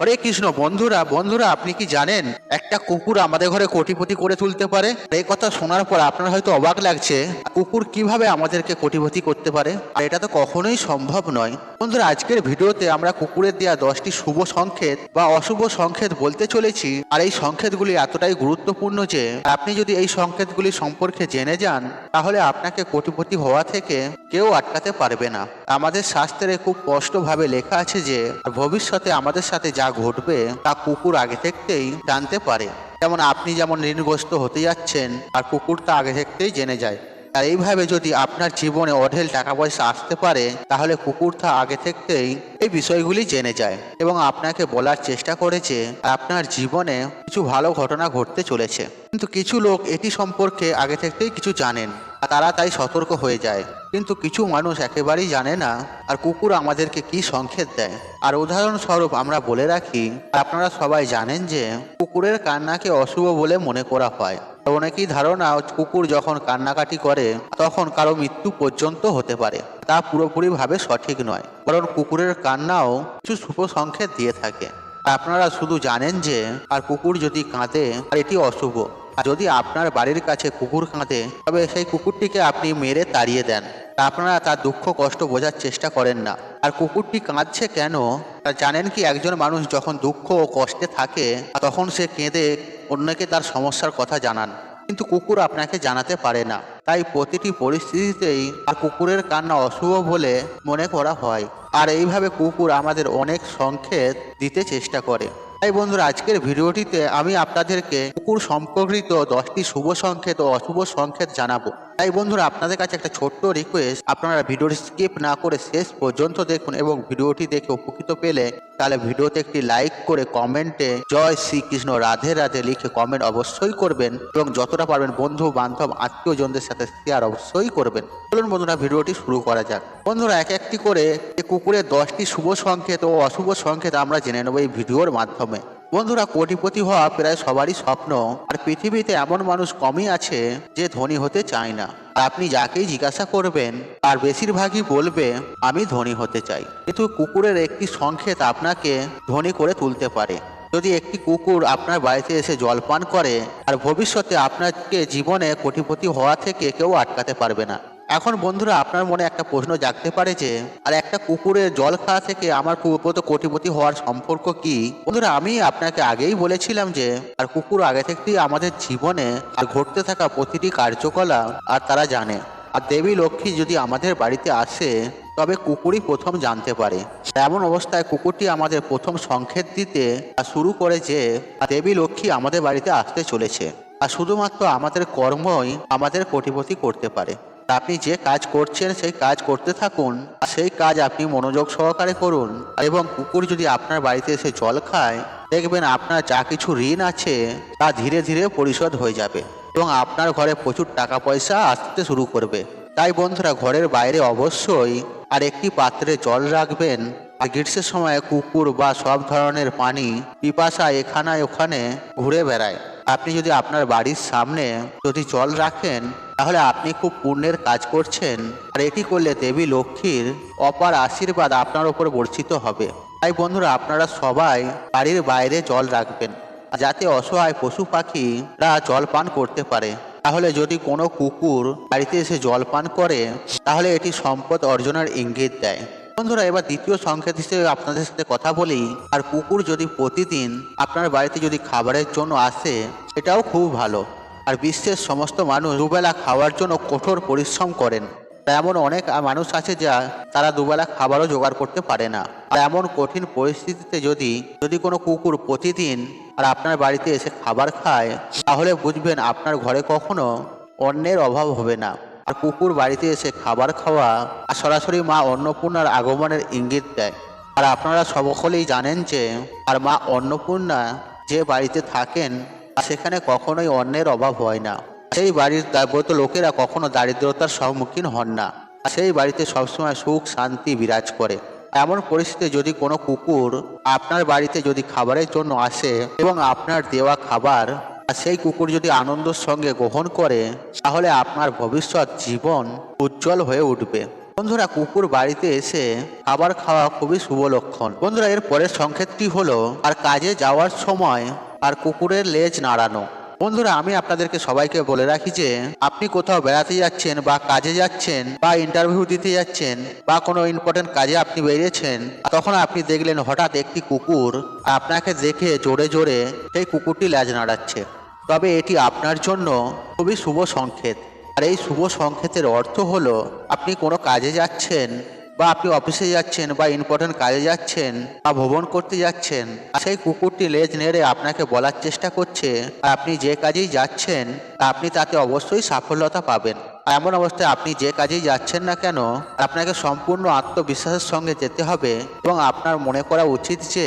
হরে কৃষ্ণ, বন্ধুরা বন্ধুরা, আপনি কি জানেন একটা কুকুর আমাদের ঘরে কোটিপতি করে তুলতে পারে? এই কথা শোনার পর আপনার হয়তো অবাক লাগছে, কুকুর কীভাবে আমাদেরকে কোটিপতি করতে পারে? আর এটা তো কখনোই সম্ভব নয়। বন্ধুরা, আজকের ভিডিওতে আমরা কুকুরের দেওয়া দশটি শুভ সংকেত বা অশুভ সংকেত বলতে চলেছি, আর এই সংকেতগুলি এতটাই গুরুত্বপূর্ণ যে, আপনি যদি এই সংকেতগুলি সম্পর্কে জেনে যান, তাহলে আপনাকে কোটিপতি হওয়া থেকে কেউ আটকাতে পারবে না। আমাদের শাস্ত্রে খুব স্পষ্টভাবে লেখা আছে যে, ভবিষ্যতে আমাদের সাথে যা ঘটবে তা কুকুর আগে থেকেই জানতে পারে। যেমন আপনি যেমন ঋণগ্রস্ত হতে যাচ্ছেন, আর কুকুর তা আগে থেকেই জেনে যায়। আর এইভাবে যদি আপনার জীবনে অঢেল টাকা পয়সা আসতে পারে, তাহলে কুকুর তা আগে থেকেই এই বিষয়গুলি জেনে যায় এবং আপনাকে বলার চেষ্টা করেছে আপনার জীবনে কিছু ভালো ঘটনা ঘটতে চলেছে। কিন্তু কিছু লোক এটি সম্পর্কে আগে থেকেই কিছু জানেন, আর তারা তাই সতর্ক হয়ে যায়। কিন্তু কিছু মানুষ একেবারেই জানে না, আর কুকুর আমাদেরকে কি সংকেত দেয়। আর উদাহরণস্বরূপ আমরা বলে রাখি, আপনারা সবাই জানেন যে কুকুরের কান্নাকে অশুভ বলে মনে করা হয়। অনেকেই ধারণা, কুকুর যখন কান্নাকাটি করে, তখন কারও মৃত্যু পর্যন্ত হতে পারে। তা পুরোপুরিভাবে সঠিক নয় কারণ কুকুরের কান্নাও কিছু শুভ সংকেত দিয়ে থাকে। আপনারা শুধু জানেন যে, আর কুকুর যদি কাঁদে, আর এটি অশুভ। আর যদি আপনার বাড়ির কাছে কুকুর কাঁদে, তবে সেই কুকুরটিকে আপনি মেরে তাড়িয়ে দেন। আপনারা তার দুঃখ, কষ্ট বোঝার চেষ্টা করেন না। আর কুকুরটি কাঁদছে কেন? তা জানেন কি, একজন মানুষ যখন দুঃখ ও কষ্টে থাকে, তখন সে কেঁদে অন্যকে তার সমস্যার কথা জানান। কিন্তু কুকুর আপনাকে জানাতে পারে না। তাই প্রতিটি পরিস্থিতিতেই আর কুকুরের কান্না অশুভ বলে মনে করা হয়। আর এইভাবে কুকুর আমাদের অনেক সংকেত দিতে চেষ্টা করে। তাই বন্ধুরা, আজকের ভিডিওটিতে আমি আপনাদেরকে কুকুর সম্পর্কিত দশটি শুভ সংকেত ও অশুভ সংকেত জানাব। তাই বন্ধুরা, আপনাদের কাছে একটা ছোট্ট রিকোয়েস্ট আপনারা ভিডিওটি স্কিপ না করে শেষ পর্যন্ত দেখুন এবং ভিডিওটি দেখে উপকৃত পেলে তাহলে ভিডিওতে একটি লাইক করে কমেন্টে জয় শ্রীকৃষ্ণ রাধে রাধে লিখে কমেন্ট অবশ্যই করবেন এবং যতটা পারবেন বন্ধু, বান্ধব, আত্মীয়জনদের সাথে শেয়ার অবশ্যই করবেন। চলুন বন্ধুরা, ভিডিওটি শুরু করা যাক। বন্ধুরা, এক একটি করে কুকুরের দশটি শুভ সংকেত ও অশুভ সংকেত আমরা জেনে নেব এই ভিডিওর মাধ্যমে। বন্ধুরা, কোটিপতি হওয়া প্রায় সবারই স্বপ্ন। আর পৃথিবীতে এমন মানুষ কমই আছে যে ধনী হতে চায় না। আপনি যাকেই জিজ্ঞাসা করবেন আর বেশিরভাগই বলবে, আমি ধনী হতে চাই। কিন্তু কুকুরের একটি সংকেত আপনাকে ধনী করে তুলতে পারে। যদি একটি কুকুর আপনার বাড়িতে এসে জল পান করে, আর ভবিষ্যতে আপনাকে জীবনে কোটিপতি হওয়া থেকে কেউ আটকাতে পারবে না। এখন বন্ধুরা, আপনার মনে একটা প্রশ্ন জাগতে পারে যে, আর একটা কুকুরের জল খাওয়া থেকে আমার কুকুর কোটিপতি হওয়ার সম্পর্ক কি? বন্ধুরা, আমি আপনাকে আগেই বলেছিলাম যে, আর কুকুর আগে থেকেই আমাদের জীবনে আর ঘটতে থাকা প্রতিটি কার্যকলাপ আর তারা জানে। আর দেবী লক্ষ্মী যদি আমাদের বাড়িতে আসে, তবে কুকুরই প্রথম জানতে পারে। এমন অবস্থায় কুকুরটি আমাদের প্রথম সংকেত দিতে আর শুরু করে যে দেবী লক্ষ্মী আমাদের বাড়িতে আসতে চলেছে। আর শুধুমাত্র আমাদের কর্মই আমাদের কোটিপতি করতে পারে। আপনি যে কাজ করছেন, সেই কাজ করতে থাকুন। সেই কাজ আপনি মনোযোগ সহকারে করুন। এবং কুকুর যদি আপনার বাড়িতে এসে জল খায়, দেখবেন আপনার যা কিছু ঋণ আছে, তা ধীরে ধীরে পরিশোধ হয়ে যাবে। এবং আপনার ঘরে প্রচুর টাকা পয়সা আসতে শুরু করবে। তাই বন্ধুরা, ঘরের বাইরে অবশ্যই আর একটি পাত্রে জল রাখবেন। আর গ্রীষ্মের সময় কুকুর বা সব ধরনের পানি পিপাসা এখানে ওখানে ঘুরে বেড়ায়। আপনি যদি আপনার বাড়ির সামনে যদি জল রাখেন তাহলে আপনি খুব পুণ্যের কাজ করছেন। আর এটি করলে দেবী লক্ষ্মীর অপার আশীর্বাদ আপনার ওপর বর্ষিত হবে। তাই বন্ধুরা, আপনারা সবাই বাড়ির বাইরে জল রাখবেন, যাতে অসহায় পশু পাখিরা জল পান করতে পারে। তাহলে যদি কোনো কুকুর বাড়িতে এসে জল পান করে, তাহলে এটি সম্পদ অর্জনের ইঙ্গিত দেয়। বন্ধুরা, এবার দ্বিতীয় সংকেত হিসেবে আপনাদের সাথে কথা বলি। আর কুকুর যদি প্রতিদিন আপনার বাড়িতে যদি খাবারের জন্য আসে এটাও খুব ভালো। আর বিশ্বের সমস্ত মানুষ দুবেলা খাওয়ার জন্য কঠোর পরিশ্রম করেন। তা এমন অনেক মানুষ আছে যা তারা দুবেলা খাবারও জোগাড় করতে পারে না। আর এমন কঠিন পরিস্থিতিতে যদি যদি কোনো কুকুর প্রতিদিন আর আপনার বাড়িতে এসে খাবার খায়, তাহলে বুঝবেন আপনার ঘরে কখনো অন্যের অভাব হবে না। আর কুকুর বাড়িতে এসে খাবার খাওয়া আর সরাসরি মা অন্নপূর্ণার আগমনের ইঙ্গিত দেয়। আর আপনারা সকলেই জানেন যে, আর মা অন্নপূর্ণা যে বাড়িতে থাকেন সেখানে কখনোই অন্যের অভাব হয় না। সেই বাড়ির দাব্যত লোকেরা কখনো দারিদ্রতার সম্মুখীন হন না। সেই বাড়িতে সবসময় সুখ, শান্তি বিরাজ করে। এমন পরিস্থিতিতে যদি কোনো কুকুর আপনার বাড়িতে যদি খাবারের জন্য আসে এবং আপনার দেওয়া খাবার সেই কুকুর যদি আনন্দের সঙ্গে গ্রহণ করে, তাহলে আপনার ভবিষ্যৎ জীবন উজ্জ্বল হয়ে উঠবে। বন্ধুরা, কুকুর বাড়িতে এসে খাবার খাওয়া খুবই শুভ লক্ষণ। বন্ধুরা, এর পরের সংকেতটি হলো, আর কাজে যাওয়ার সময় আর কুকুরের লেজ নাড়ানো। বন্ধুরা, আমি আপনাদেরকে সবাইকে বলে রাখি যে, আপনি কোথাও বেড়াতে যাচ্ছেন বা কাজে যাচ্ছেন বা ইন্টারভিউ দিতে যাচ্ছেন বা কোনো ইম্পর্টেন্ট কাজে আপনি বেরিয়েছেন, তখন আপনি দেখলেন হঠাৎ একটি কুকুর আপনাকে দেখে জোরে জোরে সেই কুকুরটি লেজ নাড়াচ্ছে। তবে এটি আপনার জন্য খুবই শুভ সংকেত। আর এই শুভ সংকেতের অর্থ হলো, আপনি কোনো কাজে যাচ্ছেন বা আপনি অফিসে যাচ্ছেন বা ইম্পর্টেন্ট কাজে যাচ্ছেন বা ভ্রমণ করতে যাচ্ছেন, সেই কুকুরটি লেজ নেড়ে আপনাকে বলার চেষ্টা করছে আপনি যে কাজেই যাচ্ছেন, আপনি তাতে অবশ্যই সাফল্যতা পাবেন। এমন অবস্থায় আপনি যে কাজেই যাচ্ছেন না কেন, আপনাকে সম্পূর্ণ আত্মবিশ্বাসের সঙ্গে যেতে হবে এবং আপনার মনে করা উচিত যে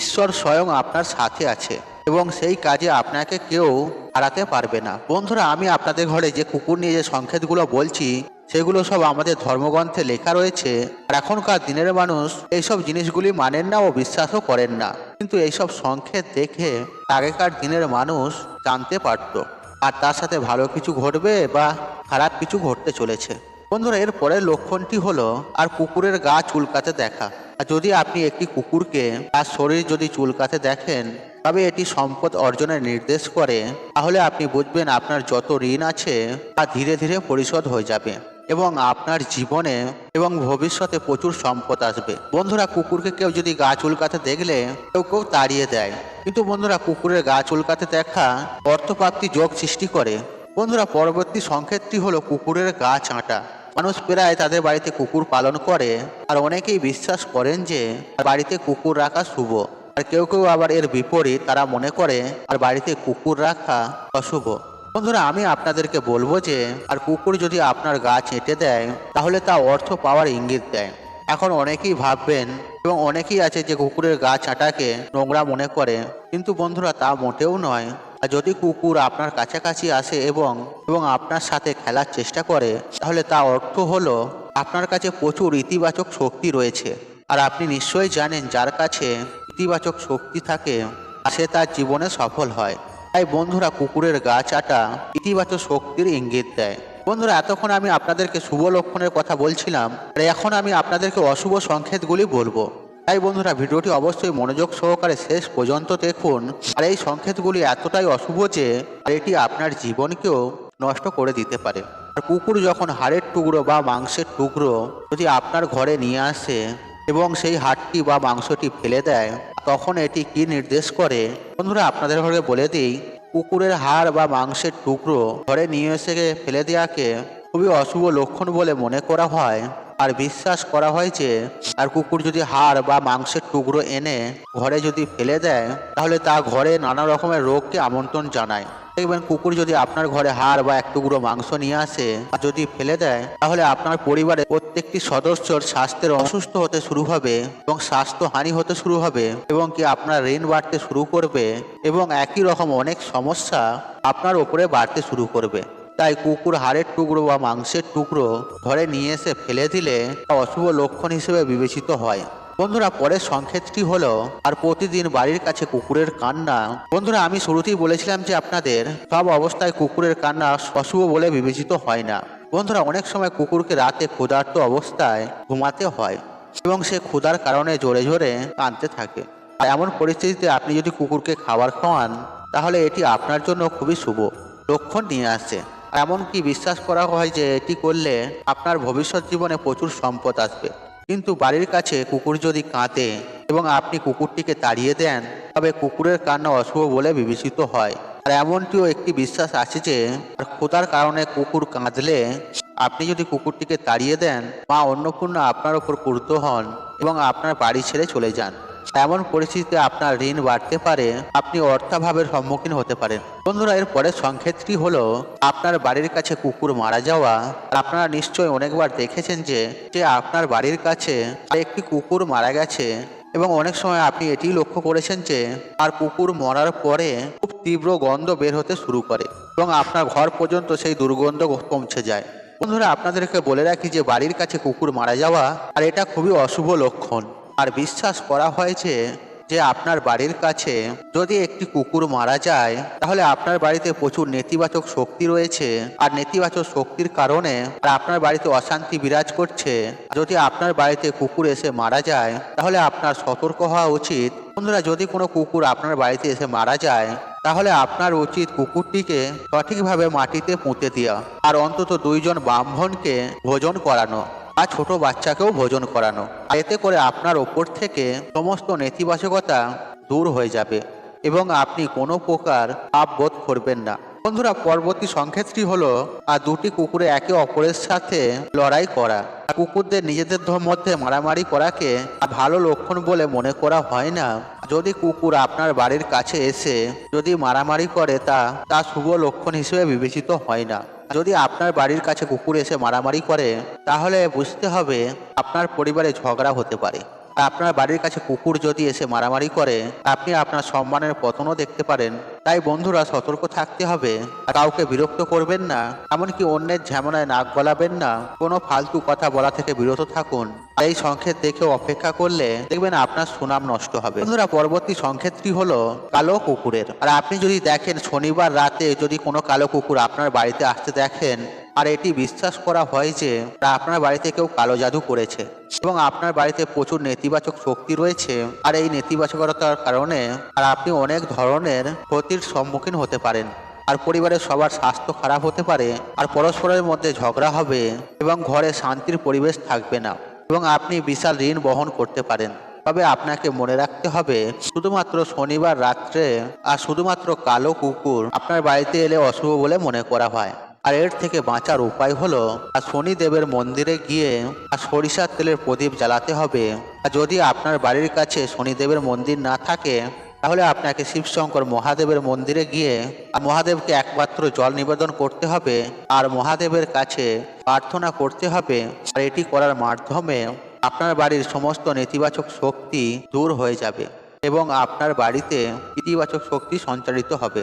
ঈশ্বর স্বয়ং আপনার সাথে আছে এবং সেই কাজে আপনাকে কেউ হারাতে পারবে না। বন্ধুরা, আমি আপনাদের ঘরে যে কুকুর নিয়ে যে সংকেতগুলো বলছি সেগুলো সব আমাদের ধর্মগ্রন্থে লেখা রয়েছে। আর এখনকার দিনের মানুষ এইসব জিনিসগুলি মানেন না ও বিশ্বাসও করেন না। কিন্তু এইসব সংকেত দেখে আগেকার দিনের মানুষ জানতে পারতো। আর তার সাথে ভালো কিছু ঘটবে বা খারাপ কিছু ঘটতে চলেছে। বন্ধুরা, এর পরের লক্ষণটি হলো, আর কুকুরের গা চুলকাতে দেখা। আর যদি আপনি একটি কুকুরকে তার শরীর যদি চুলকাতে দেখেন, তবে এটি সম্পদ অর্জনের নির্দেশ করে, তাহলে আপনি বুঝবেন আপনার যত ঋণ আছে তা ধীরে ধীরে পরিশোধ হয়ে যাবে। এবং আপনার জীবনে এবং ভবিষ্যতে প্রচুর সম্পদ আসবে। বন্ধুরা, কুকুরকে কেউ যদি গা চুলকাতে দেখলে, কেউ কেউ তাড়িয়ে দেয়। কিন্তু বন্ধুরা, কুকুরের গা চুলকাতে দেখা অর্থপ্রাপ্তি যোগ সৃষ্টি করে। বন্ধুরা, পরবর্তী সংকেতটি হলো কুকুরের গা চাঁটা। মানুষ প্রায় তাদের বাড়িতে কুকুর পালন করে আর অনেকেই বিশ্বাস করেন যে বাড়িতে কুকুর রাখা শুভ। আর কেউ কেউ আবার এর বিপরীত তারা মনে করে আর বাড়িতে কুকুর রাখা অশুভ। বন্ধুরা, আমি আপনাদেরকে বলব যে, আর কুকুর যদি আপনার গা চেটে দেয়, তাহলে তা অর্থ পাওয়ার ইঙ্গিত দেয়। এখন অনেকেই ভাববেন, এবং অনেকেই আছে যে কুকুরের গা চাটাকে নোংরা মনে করে, কিন্তু বন্ধুরা তা মোটেও নয়। আর যদি কুকুর আপনার কাছাকাছি আসে এবং এবং আপনার সাথে খেলার চেষ্টা করে, তাহলে তা অর্থ হলো, আপনার কাছে প্রচুর ইতিবাচক শক্তি রয়েছে। আর আপনি নিশ্চয়ই জানেন, যার কাছে ইতিবাচক শক্তি থাকে, সে তার জীবনে সফল হয়। তাই বন্ধুরা কুকুরের গা চাটা ইতিবাচক শক্তির ইঙ্গিত দেয়। বন্ধুরা, এতক্ষণ আমি আপনাদেরকে শুভ লক্ষণের কথা বলছিলাম, আর এখন আমি আপনাদেরকে অশুভ সংকেতগুলি বলব। তাই বন্ধুরা, ভিডিওটি অবশ্যই মনোযোগ সহকারে শেষ পর্যন্ত দেখুন, আর এই সংকেতগুলি এতটাই অশুভ যে এটি আপনার জীবনকেও নষ্ট করে দিতে পারে। আর কুকুর যখন হাড়ের টুকরো বা মাংসের টুকরো যদি আপনার ঘরে নিয়ে আসে এবং সেই হাড়টি বা মাংসটি ফেলে দেয় তখন এটি কি নির্দেশ করে? বন্ধুরা, আপনাদের ঘরে বলে দিই, কুকুরের হাড় বা মাংসের টুকরো ঘরে নিয়ে এসে ফেলে দেওয়াকে খুবই অশুভ লক্ষণ বলে মনে করা হয়। আর বিশ্বাস করা হয় যে, আর কুকুর যদি হাড় বা মাংসের টুকরো এনে ঘরে যদি ফেলে দেয়, তাহলে তা ঘরে নানা রকমের রোগকে আমন্ত্রণ জানায়। দেখবেন কুকুর যদি আপনার ঘরে হাড় বা এক টুকরো মাংস নিয়ে আসে আর যদি ফেলে দেয়, তাহলে আপনার পরিবারের প্রত্যেকটি সদস্যর স্বাস্থ্যের অসুস্থ হতে শুরু হবে এবং স্বাস্থ্য হানি হতে শুরু হবে এবং কি আপনার ঋণ বাড়তে শুরু করবে এবং একই রকম অনেক সমস্যা আপনার ওপরে বাড়তে শুরু করবে। তাই কুকুর হাড়ের টুকরো বা মাংসের টুকরো ঘরে নিয়ে এসে ফেলে দিলে অশুভ লক্ষণ হিসেবে বিবেচিত হয়। বন্ধুরা, পরের সংকেতটি হলো, আর প্রতিদিন বাড়ির কাছে কুকুরের কান্না। বন্ধুরা, আমি শুরুতেই বলেছিলাম যে আপনাদের সব অবস্থায় কুকুরের কান্না অশুভ বলে বিবেচিত হয় না। বন্ধুরা, অনেক সময় কুকুরকে রাতে ক্ষুধার্ত অবস্থায় ঘুমাতে হয় এবং সে ক্ষুধার কারণে জোরে জোরে কাঁদতে থাকে। আর এমন পরিস্থিতিতে আপনি যদি কুকুরকে খাবার খাওয়ান, তাহলে এটি আপনার জন্য খুবই শুভ লক্ষণ নিয়ে আসে এমনকি বিশ্বাস করা হয় যে এটি করলে আপনার ভবিষ্যৎ জীবনে প্রচুর সম্পদ আসবে। কিন্তু বাড়ির কাছে কুকুর যদি কাঁদে এবং আপনি কুকুরটিকে তাড়িয়ে দেন, তবে কুকুরের কান্না অশুভ বলে বিবেচিত হয়। আর এমনটিও একটি বিশ্বাস আছে যে ক্ষোতার কারণে কুকুর কাঁদলে আপনি যদি কুকুরটিকে তাড়িয়ে দেন, মা অন্নপূর্ণা আপনার ওপর ক্রুদ্ধ হন এবং আপনার বাড়ি ছেড়ে চলে যান। এমন পরিস্থিতিতে আপনার ঋণ বাড়তে পারে, আপনি অর্থাভাবের সম্মুখীন হতে পারেন। বন্ধুরা এর পরের সংক্ষেত্রটি হলো, আপনার বাড়ির কাছে কুকুর মারা যাওয়া। আপনারা নিশ্চয়ই অনেকবার দেখেছেন যে যে আপনার বাড়ির কাছে একটি কুকুর মারা গেছে এবং অনেক সময় আপনি এটি লক্ষ্য করেছেন যে আর কুকুর মরার পরে খুব তীব্র গন্ধ বের হতে শুরু করে এবং আপনার ঘর পর্যন্ত সেই দুর্গন্ধ পৌঁছে যায়। বন্ধুরা, আপনাদেরকে বলে রাখি যে, বাড়ির কাছে কুকুর মারা যাওয়া, আর এটা খুবই অশুভ লক্ষণ। আর বিশ্বাস করা হয়েছে যে আপনার বাড়ির কাছে যদি একটি কুকুর মারা যায়, তাহলে আপনার বাড়িতে প্রচুর নেতিবাচক শক্তি রয়েছে। আর নেতিবাচক শক্তির কারণে আর আপনার বাড়িতে অশান্তি বিরাজ করছে। যদি আপনার বাড়িতে কুকুর এসে মারা যায়, তাহলে আপনার সতর্ক হওয়া উচিত। বন্ধুরা, যদি কোনো কুকুর আপনার বাড়িতে এসে মারা যায়, তাহলে আপনার উচিত কুকুরটিকে সঠিকভাবে মাটিতে পুঁতে দেওয়া। আর অন্তত দুইজন ব্রাহ্মণকে ভোজন করানো। আর ছোট বাচ্চাকেও ভোজন করানো। এতে করে আপনার ওপর থেকে সমস্ত নেতিবাচকতা দূর হয়ে যাবে এবং আপনি কোনো প্রকার পাপ বোধ করবেন না। বন্ধুরা, পরবর্তী সংক্ষেপটি হলো, আর দুটি কুকুরে একে অপরের সাথে লড়াই করা। আর কুকুরদের নিজেদের মধ্যে মারামারি করাকে ভালো লক্ষণ বলে মনে করা হয় না। যদি কুকুর আপনার বাড়ির কাছে এসে যদি মারামারি করে, তা তা শুভ লক্ষণ হিসেবে বিবেচিত হয় না। যদি আপনার বাড়ির কাছে কুকুর এসে মারামারি করে, তাহলে বুঝতে হবে আপনার পরিবারে ঝগড়া হতে পারে। আপনার বাড়ির কাছে কুকুর যদি এসে মারামারি করে, আপনি আপনার সম্মানের পতনও দেখতে পারেন। তাই বন্ধুরা সতর্ক থাকতে হবে কাউকে বিরক্ত করবেন না, এমনকি অন্যের ঝামেলায় নাক গলাবেন না। কোনো ফালতু কথা বলা থেকে বিরত থাকুন। এই সংক্ষেপ দেখে অপেক্ষা করলে দেখবেন আপনার সুনাম নষ্ট হবে। বন্ধুরা, পরবর্তী সংক্ষেপটি হলো কালো কুকুরের। আর আপনি যদি দেখেন শনিবার রাতে যদি কোনো কালো কুকুর আপনার বাড়িতে আসতে দেখেন আর এটি বিশ্বাস করা হয় যে আপনার বাড়িতে কেউ কালো জাদু করেছে এবং আপনার বাড়িতে প্রচুর নেতিবাচক শক্তি রয়েছে। আর এই নেতিবাচকতার কারণে আর আপনি অনেক ধরনের ক্ষতির সম্মুখীন হতে পারেন। আর পরিবারের সবার স্বাস্থ্য খারাপ হতে পারে আর পরস্পরের মধ্যে ঝগড়া হবে এবং ঘরে শান্তির পরিবেশ থাকবে না এবং আপনি বিশাল ঋণ বহন করতে পারেন। তবে আপনাকে মনে রাখতে হবে, শুধুমাত্র শনিবার রাত্রে আর শুধুমাত্র কালো কুকুর আপনার বাড়িতে এলে অশুভ বলে মনে করা হয়। আর এর থেকে বাঁচার উপায় হলো আর শনিদেবের মন্দিরে গিয়ে আর সরিষার তেলের প্রদীপ জ্বালাতে হবে। আর যদি আপনার বাড়ির কাছে শনিদেবের মন্দির না থাকে, তাহলে আপনাকে শিবশঙ্কর মহাদেবের মন্দিরে গিয়ে মহাদেবকে একমাত্র জল নিবেদন করতে হবে, আর মহাদেবের কাছে প্রার্থনা করতে হবে, আর এটি করার মাধ্যমে আপনার বাড়ির সমস্ত নেতিবাচক শক্তি দূর হয়ে যাবে এবং আপনার বাড়িতে ইতিবাচক শক্তি সঞ্চারিত হবে।